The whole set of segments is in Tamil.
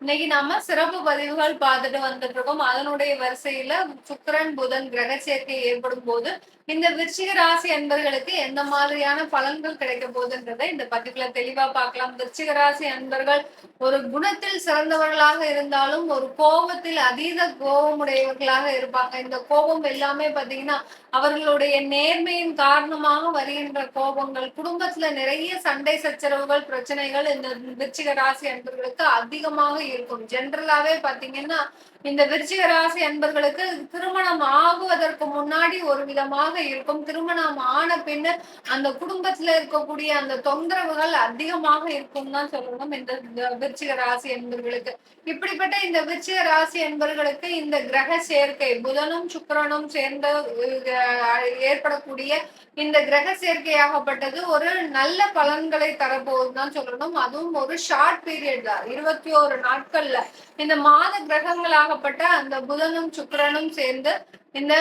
இன்னைக்கு நாம சிறப்பு பதிவுகள் பார்த்துட்டு வந்துட்டு இருக்கோம் அதனுடைய வரிசையில சுக்கிரன் புதன் கிரக சேர்க்கை ஏற்படும் போது இந்த விருச்சிக ராசி அன்பர்களுக்கு எந்த மாதிரியான பலன்கள் கிடைக்க போகுதுன்றதை இந்த பதிவுல தெளிவா பார்க்கலாம். விருச்சிக ராசி அன்பர்கள் ஒரு குணத்தில் சிறந்தவர்களாக இருந்தாலும் ஒரு கோபத்தில் அதீத கோபமுடையவர்களாக இருப்பாங்க. இந்த கோபம் எல்லாமே பாத்தீங்கன்னா அவர்களுடைய நேர்மையின் காரணமாக வருகின்ற கோபங்கள் குடும்பத்துல நிறைய சண்டை சச்சரவுகள் பிரச்சனைகள் இந்த விருச்சிக ராசி அன்பர்களுக்கு அதிகமாக இருக்கும். ஜென்ரலாவே பாத்தீங்கன்னா இந்த விருச்சிக ராசி அன்பர்களுக்கு திருமணம் ஆகுவதற்கு முன்னாடி ஒரு விதமாக இருக்கும். திருமணம் ஆன பின்னர் அந்த குடும்பத்துல இருக்கக்கூடிய அந்த தொந்தரவுகள் அதிகமாக இருக்கும் தான் சொல்லணும் இந்த விருச்சிக ராசி என்பர்களுக்கு இப்படிப்பட்ட இந்த விருச்சிக ராசி என்பர்களுக்கு இந்த கிரக சேர்க்கை புதனும் சுக்கரனும் சேர்ந்த ஏற்படக்கூடிய இந்த கிரக சேர்க்கையாகப்பட்டது ஒரு நல்ல பலன்களை தரப்போகுதுதான் சொல்லணும். அதுவும் ஒரு ஷார்ட் பீரியட் தான். இருபத்தி ஒரு நாள் நாட்கள்ல. இந்த மாத கிரகங்களாகப்பட்ட அந்த புதனும் சுக்கரனும் சேர்ந்து இந்த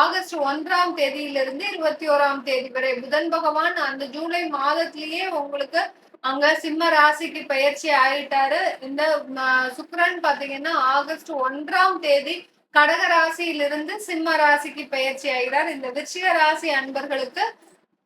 ஆகஸ்ட் ஒன்றாம் தேதியிலிருந்து இருபத்தி ஓராம் தேதி வரை புதன் பகவான் அந்த ஜூலை மாதத்திலேயே உங்களுக்கு அங்க சிம்ம ராசிக்கு பயிற்சி ஆயிட்டாரு. இந்த சுக்கரன் பாத்தீங்கன்னா ஆகஸ்ட் ஒன்றாம் தேதி கடக ராசியிலிருந்து சிம்ம ராசிக்கு பயிற்சி ஆகிறார். இந்த விருச்சிக ராசி அன்பர்களுக்கு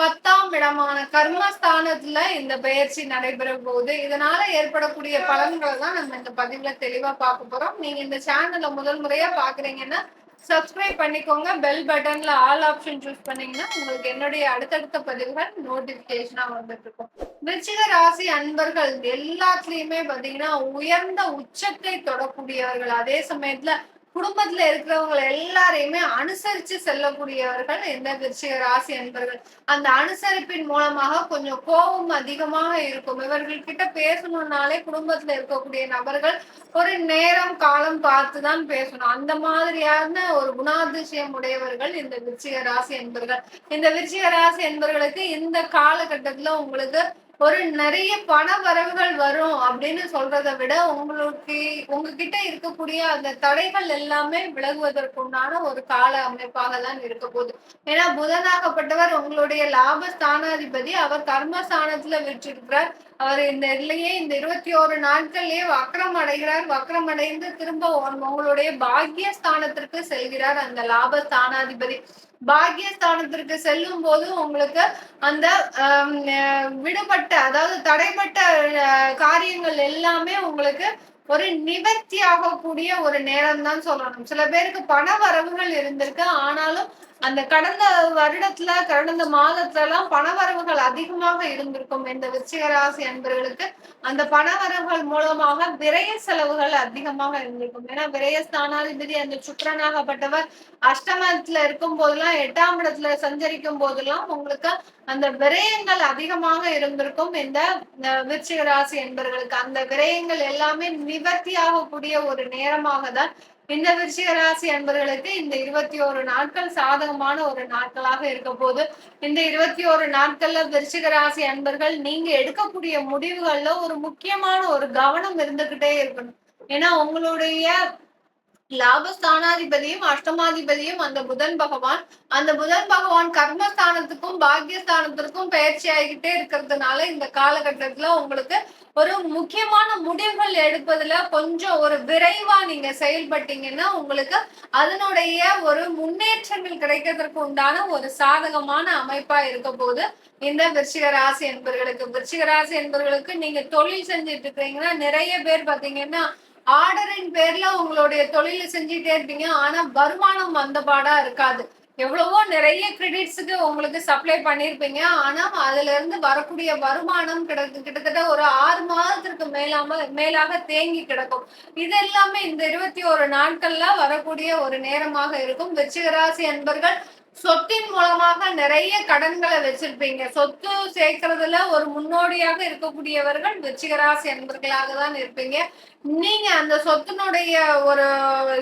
பத்தாம் இடமான கர்மஸ்தானத்துல இந்த பயிற்சி நடைபெற போகுது இதனால ஏற்படக்கூடிய பலன்களை தான் நம்ம இந்த பதிவுல தெளிவா பார்க்க போறோம். நீங்க இந்த சேனல்ல முதல் முறையா பாக்குறீங்கன்னா சப்ஸ்கிரைப் பண்ணிக்கோங்க. பெல் பட்டன்ல ஆல் ஆப்ஷன் சூஸ் பண்ணீங்கன்னா உங்களுக்கு என்னுடைய அடுத்தடுத்த பதிவுகள் நோட்டிபிகேஷனா வந்துட்டு இருக்கும். விருச்சிக ராசி அன்பர்கள் எல்லாத்துலயுமே பாத்தீங்கன்னா உயர்ந்த உச்சத்தை தொடக்கூடியவர்கள். அதே சமயத்துல குடும்பத்துல இருக்கிறவங்க எல்லாரையுமே அனுசரிச்சு செல்லக்கூடியவர்கள் இந்த விருச்சிக ராசி அன்பர்கள். அந்த அனுசரிப்பின் மூலமாக கொஞ்சம் கோபம் அதிகமாக இருக்கும். இவர்கள் கிட்ட பேசணும்னாலே குடும்பத்துல இருக்கக்கூடிய நபர்கள் ஒரு நேரம் காலம் பார்த்துதான் பேசணும். அந்த மாதிரியான ஒரு குணாதிசயம் உடையவர்கள் இந்த விருச்சிக ராசி என்பர்கள் இந்த விருச்சிக ராசி என்பர்களுக்கு இந்த காலகட்டத்துல உங்களுக்கு ஒரு நிறைய பண வரவுகள் வரும் அப்படின்னு சொல்றதை விட உங்களுக்கு உங்ககிட்ட இருக்கக்கூடிய அந்த தடைகள் எல்லாமே விலகுவதற்குண்டான ஒரு கால அமைப்பாக தான் இருக்க போகுது. ஏன்னா புதனாகப்பட்டவர் உங்களுடைய லாப ஸ்தானாதிபதி அவர் கர்மஸ்தானத்துல விற்றிருக்கிறார். அவர் இந்த இதுலயே இந்த இருபத்தி ஓரு நாட்கள்லயே வக்கரம் அடைகிறார். வக்கரம் அடைந்து திரும்ப உங்களுடைய பாக்கிய ஸ்தானத்திற்கு செல்கிறார் அந்த லாப ஸ்தானாதிபதி பாக்கியஸ்தானத்திற்கு செல்லும் போது உங்களுக்கு அந்த விடுபட்ட அதாவது தடைப்பட்ட காரியங்கள் எல்லாமே உங்களுக்கு ஒரு நிவர்த்தி ஆகக்கூடிய ஒரு நேரம் தான் சொல்லணும். சில பேருக்கு பண வரவுகள் இருந்திருக்கு. ஆனாலும் அந்த கடந்த வருடத்துல கடந்த மாதத்துல எல்லாம் பணவரவுகள் அதிகமாக இருந்திருக்கும். இந்த விருச்சிகராசி அன்பர்களுக்கு அந்த பணவரவுகள் மூலமாக விரய செலவுகள் அதிகமாக இருந்திருக்கும். ஏன்னா விரய ஸ்தானாதிபதி அந்த சுக்கரனாகப்பட்டவர் அஷ்டமத்துல இருக்கும் போதெல்லாம் எட்டாம் இடத்துல சஞ்சரிக்கும் போதெல்லாம் உங்களுக்கு அந்த விரயங்கள் அதிகமாக இருந்திருக்கும். இந்த விருச்சிக ராசி என்பவர்களுக்கு அந்த விரயங்கள் எல்லாமே நிவர்த்தி ஆகக்கூடிய ஒரு நேரமாக தான் இந்த விருச்சிக ராசி அன்பர்களுக்கு இந்த இருபத்தி ஒரு நாட்கள் சாதகமான ஒரு நாட்களாக இருக்க போது இந்த இருபத்தி ஒரு நாட்கள்ல விருச்சிக ராசி அன்பர்கள் நீங்க எடுக்கக்கூடிய முடிவுகள்ல ஒரு முக்கியமான ஒரு கவனம் இருந்துகிட்டே இருக்கணும். ஏன்னா உங்களுடைய லாபஸ்தானாதிபதியும் அஷ்டமாதிபதியும் அந்த புதன் பகவான். அந்த புதன் பகவான் கர்மஸ்தானத்துக்கும் பாக்யஸ்தானத்திற்கும் பயிற்சி ஆகிக்கிட்டே இருக்கிறதுனால இந்த காலகட்டத்துல உங்களுக்கு ஒரு முக்கியமான முடிவுகள் எடுப்பதுல கொஞ்சம் ஒரு விரைவா நீங்க செயல்பட்டீங்கன்னா உங்களுக்கு அதனுடைய ஒரு முன்னேற்றங்கள் கிடைக்கிறதுக்கு உண்டான ஒரு சாதகமான அமைப்பா இருக்க போது இந்த விருச்சிக ராசி என்பர்களுக்கு. விருச்சிக ராசி என்பர்களுக்கு நீங்க தொழில் செஞ்சுட்டு இருக்கீங்கன்னா நிறைய பேர் பாத்தீங்கன்னா ஆர்டரின் பேர்ல உங்களுடைய தொழில செஞ்சுட்டே இருப்பீங்க. ஆனா வருமானம் வந்தபாடா இருக்காது. எவ்வளவோ நிறைய கிரெடிட்ஸுக்கு உங்களுக்கு சப்ளை பண்ணிருப்பீங்க. ஆனா அதுல இருந்து வரக்கூடிய வருமானம் கிட்டத்தட்ட ஒரு ஆறு மாதத்திற்கு மேலாம மேலாக தேங்கி கிடக்கும். இது எல்லாமே இந்த இருபத்தி ஒரு நாட்கள்ல வரக்கூடிய ஒரு நேரமாக இருக்கும். வெச்சிகராசி அன்பர்கள் சொத்தின் மூலமாக நிறைய கடன்களை வச்சிருப்பீங்க. சொத்து சேர்க்கறதுல ஒரு முன்னோடியாக இருக்கக்கூடியவர்கள் வெச்சிகராசி என்பர்களாக தான் இருப்பீங்க. நீங்க அந்த சொத்தினுடைய ஒரு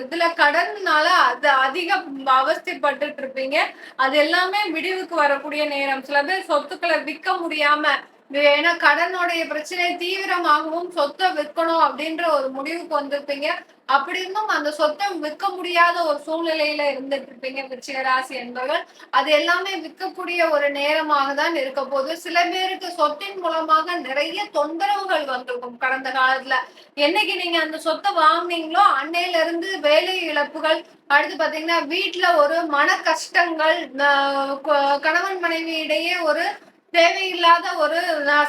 இதுல கடன்னால அது அதிக அவஸ்தைப்பட்டு இருப்பீங்க. அது எல்லாமே விடிவுக்கு வரக்கூடிய நேரம். சில பேர் சொத்துக்களை விற்க முடியாம ஏன்னா கடனுடைய பிரச்சனை தீவிரமாகவும் சொத்தை விற்கணும் அப்படின்ற ஒரு முடிவுக்கு வந்திருப்பீங்க. அப்படி இருந்தும் அந்த சொத்தை விற்க முடியாத ஒரு சூழ்நிலையில இருந்துட்டு இருப்பீங்க விருச்சிக ராசி என்பவர்கள். அது எல்லாமே விற்கக்கூடிய ஒரு நேரமாக தான் இருக்க போது சில பேருக்கு சொத்தின் மூலமாக நிறைய தொந்தரவுகள் வந்திருக்கும் கடந்த காலத்துல. என்னைக்கு நீங்க அந்த சொத்தை வாங்குனீங்களோ அன்னையில இருந்து வேலை இழப்புகள் அடுத்து பாத்தீங்கன்னா வீட்டுல ஒரு மன கஷ்டங்கள் கணவன் மனைவி இடையே ஒரு தேவையில்லாத ஒரு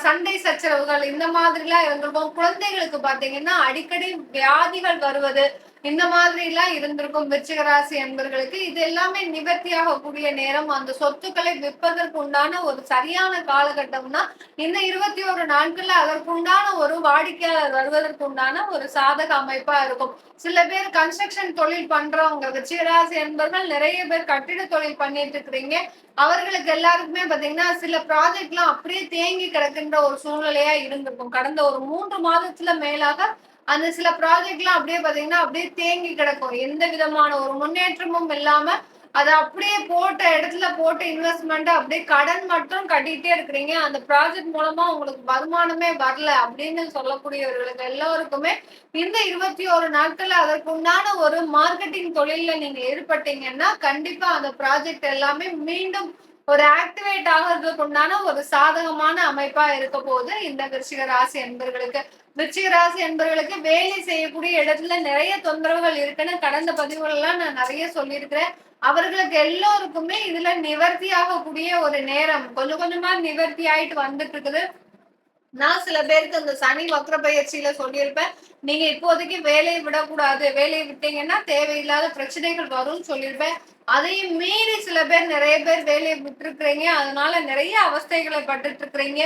சண்டை சச்சரவுகள் இந்த மாதிரிலாம் இருந்திருக்கும். குழந்தைகளுக்கு பாத்தீங்கன்னா அடிக்கடி வியாதிகள் வருவது இந்த மாதிரி எல்லாம் இருந்திருக்கும் விருச்சிகராசி என்பர்களுக்கு இது எல்லாமே நிவர்த்தியாகக்கூடிய நேரம். அந்த சொத்துக்களை விற்பதற்கு உண்டான ஒரு சரியான காலகட்டம்னா இந்த இருபத்தி ஒரு நாட்கள்ல அதற்குண்டான ஒரு வாடிக்கையாளர் வருவதற்கு உண்டான ஒரு சாதக அமைப்பா இருக்கும். சில பேர் கன்ஸ்ட்ரக்ஷன் தொழில் பண்றவங்க விருச்சிகராசி என்பவர்கள் நிறைய பேர் கட்டிட தொழில் பண்ணிட்டு இருக்கிறீங்க. அவர்களுக்கு எல்லாருக்குமே பாத்தீங்கன்னா சில ப்ராஜெக்ட் எல்லாம் அப்படியே தேங்கி கிடக்கின்ற ஒரு சூழ்நிலையா இருந்திருக்கும். கடந்த ஒரு மூன்று மாதத்துல மேலாக அந்த சில ப்ராஜெக்ட்லாம் அப்படியே பாத்தீங்கன்னா அப்படியே தேங்கி கிடக்கும். எந்த விதமான ஒரு முன்னேற்றமும் இல்லாம அதை அப்படியே போட்ட இடத்துல போட்ட இன்வெஸ்ட்மெண்ட் அப்படியே கடன் மட்டும் கட்டிட்டே இருக்கிறீங்க. அந்த ப்ராஜெக்ட் மூலமா உங்களுக்கு வருமானமே வரல அப்படின்னு சொல்லக்கூடியவர்களுக்கு எல்லோருக்குமே இந்த இருபத்தி ஒரு நாட்கள்ல அதற்குண்டான ஒரு மார்க்கெட்டிங் தொழில நீங்க ஈடுபட்டீங்கன்னா கண்டிப்பா அந்த ப்ராஜெக்ட் எல்லாமே மீண்டும் ஒரு ஆக்டிவேட் ஆகிறதுக்கு உண்டான ஒரு சாதகமான அமைப்பா இருக்க போது இந்த விருச்சிக ராசி என்பர்களுக்கு விருச்சிக ராசி என்பர்களுக்கு வேலை செய்யக்கூடிய இடத்துல நிறைய தொந்தரவுகள் இருக்குன்னு கடந்த பதிவுகள்லாம் நான் நிறைய சொல்லியிருக்கிறேன். அவர்களுக்கு எல்லோருக்குமே இதுல நிவர்த்தி ஆகக்கூடிய ஒரு நேரம் கொஞ்சம் கொஞ்சமா நிவர்த்தி ஆயிட்டு வந்துட்டு இருக்குது. நான் சில பேருக்கு இந்த சனி வக்ர பயிற்சியில சொல்லியிருப்பேன். நீங்க இப்போதைக்கு வேலையை விடக்கூடாது. வேலையை விட்டீங்கன்னா தேவையில்லாத பிரச்சனைகள் வரும்னு சொல்லியிருப்பேன். அதையும் மீறி சில பேர் நிறைய பேர் வேலையை விட்டுருக்குறீங்க. அதனால நிறைய அவஸ்தைகளை பட்டுட்டு இருக்கிறீங்க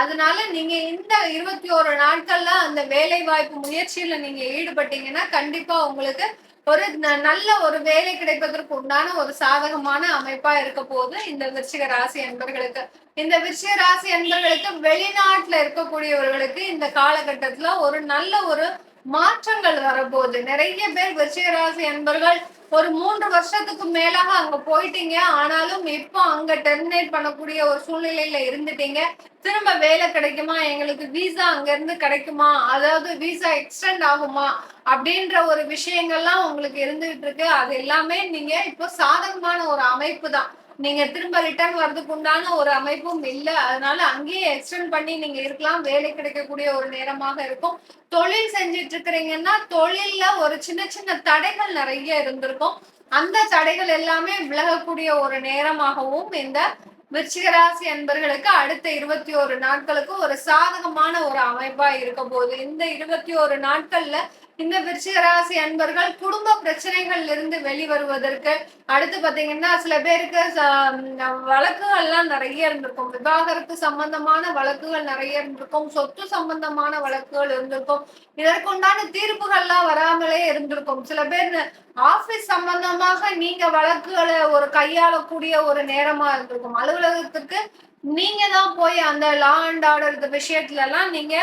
அதனால நீங்க இந்த இருபத்தி ஒரு நாட்கள்ல அந்த வேலை வாய்ப்பு முயற்சியில நீங்க ஈடுபட்டீங்கன்னா கண்டிப்பா உங்களுக்கு ஒரு நல்ல ஒரு வேலை கிடைப்பதற்கு உண்டான ஒரு சாதகமான அமைப்பா இருக்க போது இந்த விருச்சிக ராசி என்பர்களுக்கு இந்த விருச்சிக ராசி என்பர்களுக்கு வெளிநாட்டுல இருக்கக்கூடியவர்களுக்கு இந்த காலகட்டத்துல ஒரு நல்ல ஒரு மாற்றங்கள் வரப்போகுது. நிறைய பேர் விருச்சிக என்பர்கள் ஒரு மூன்று வருஷத்துக்கு மேலாக அங்க போயிட்டீங்க. ஆனாலும் இப்போ அங்க டெர்மினேட் பண்ணக்கூடிய ஒரு சூழ்நிலையில இருந்துட்டீங்க. திரும்ப வேலை கிடைக்குமா? எங்களுக்கு விசா அங்க இருந்து கிடைக்குமா? அதாவது விசா எக்ஸ்டெண்ட் ஆகுமா? அப்படின்ற ஒரு விஷயங்கள்லாம் உங்களுக்கு இருந்துகிட்டு இருக்கு. அது எல்லாமே நீங்க இப்போ சாதகமான ஒரு அமைப்பு தான். நீங்க திரும்ப ரிட்டர்ன் வர்றதுக்கு உண்டான ஒரு அமைப்பும் இல்லை. அதனால அங்கேயே எக்ஸ்டெண்ட் பண்ணி நீங்க இருக்கலாம். வேலை கிடைக்கக்கூடிய ஒரு நேரமாக இருக்கும். தொழில் செஞ்சிட்டு இருக்கிறீங்கன்னா தொழில்ல ஒரு சின்ன சின்ன தடைகள் நிறைய இருந்திருக்கும். அந்த தடைகள் எல்லாமே விலகக்கூடிய ஒரு நேரமாகவும் இந்த விருச்சிகராசி அன்பர்களுக்கு அடுத்த இருபத்தி ஒரு நாட்களுக்கு ஒரு சாதகமான ஒரு அமைப்பா இருக்க போகுது. இந்த இருபத்தி ஒரு நாட்கள்ல இந்த விருச்சிகராசி அன்பர்கள் குடும்ப பிரச்சனைகள்ல இருந்து வெளிவருவதற்கு அடுத்து பாத்தீங்கன்னா சில பேருக்கு வழக்குகள்லாம் நிறைய இருந்திருக்கும். விவாகரத்து சம்பந்தமான வழக்குகள் நிறைய இருந்திருக்கும். சொத்து சம்பந்தமான வழக்குகள் இருந்திருக்கும். இதற்குண்டான தீர்ப்புகள்லாம் வராமலே இருந்திருக்கும். சில பேர் ஆபீஸ் சம்பந்தமாக நீங்க வழக்குகளை ஒரு கையாளக்கூடிய ஒரு நேரமா இருந்திருக்கும். அலுவலகத்துக்கு நீங்க தான் போய் அந்த லா அண்ட் ஆர்டர் விஷயத்துல எல்லாம் நீங்க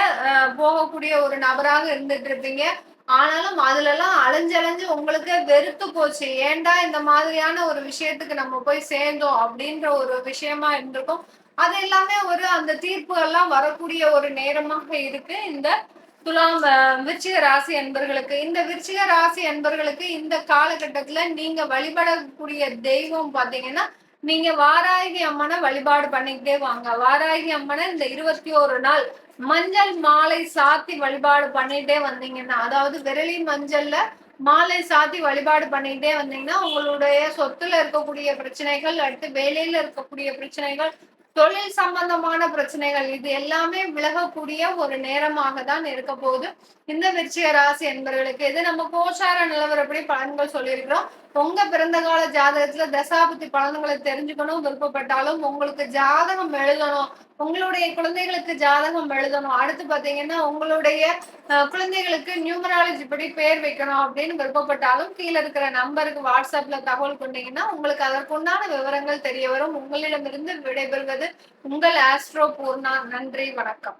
போகக்கூடிய ஒரு நபராக இருந்துட்டு இருப்பீங்க. ஆனாலும் அதுல எல்லாம் அலைஞ்சலைஞ்சு உங்களுக்கு வெறுத்து போச்சு. ஏன்டா இந்த மாதிரியான ஒரு விஷயத்துக்கு நம்ம போய் சேர்ந்தோம் அப்படின்ற ஒரு விஷயமா இருந்திருக்கும். அது எல்லாமே ஒரு அந்த தீர்ப்பு எல்லாம் வரக்கூடிய ஒரு நேரமாக இருக்கு. இந்த துலாம் விருச்சிக ராசி அன்பர்களுக்கு இந்த விருச்சிக ராசி அன்பர்களுக்கு இந்த காலகட்டத்துல நீங்க வழிபடக்கூடிய தெய்வம் பாத்தீங்கன்னா நீங்க வாராகி அம்மனை வழிபாடு பண்ணிக்கிட்டே வாங்க. வாராகி அம்மனை இந்த இருபத்தி ஒரு நாள் மஞ்சள் மாலை சாத்தி வழிபாடு பண்ணிட்டே வந்தீங்கன்னா அதாவது விரலி மஞ்சள்ல மாலை சாத்தி வழிபாடு பண்ணிட்டே வந்தீங்கன்னா உங்களுடைய சொத்துல இருக்கக்கூடிய பிரச்சனைகள் அடுத்து வேலையில இருக்கக்கூடிய பிரச்சனைகள் தொழில் சம்பந்தமான பிரச்சனைகள் இது எல்லாமே விலகக்கூடிய ஒரு நேரமாக தான் இருக்க போகுது. இந்த விருச்சிக ராசி என்பவர்களுக்கு இது நம்ம கோஷார நிலவரப்படி பலன்கள் சொல்லியிருக்கிறோம். உங்க பிறந்த கால ஜாதகத்துல தசாபதி பலன்களை தெரிஞ்சுக்கணும் விருப்பப்பட்டாலும் உங்களுக்கு ஜாதகம் எழுதணும். உங்களுடைய குழந்தைகளுக்கு ஜாதகம் எழுதணும். அடுத்து பாத்தீங்கன்னா உங்களுடைய குழந்தைகளுக்கு நியூமராலஜி படி பேர் வைக்கணும் அப்படின்னு விருப்பப்பட்டாலும் கீழே இருக்கிற நம்பருக்கு வாட்ஸ்அப்ல தகவல் கொண்டீங்கன்னா உங்களுக்கு அதற்குண்டான விவரங்கள் தெரிய வரும். உங்களிடமிருந்து விடைபெறுவது உங்கள் ஆஸ்ட்ரோ பூர்ணா நன்றி வணக்கம்.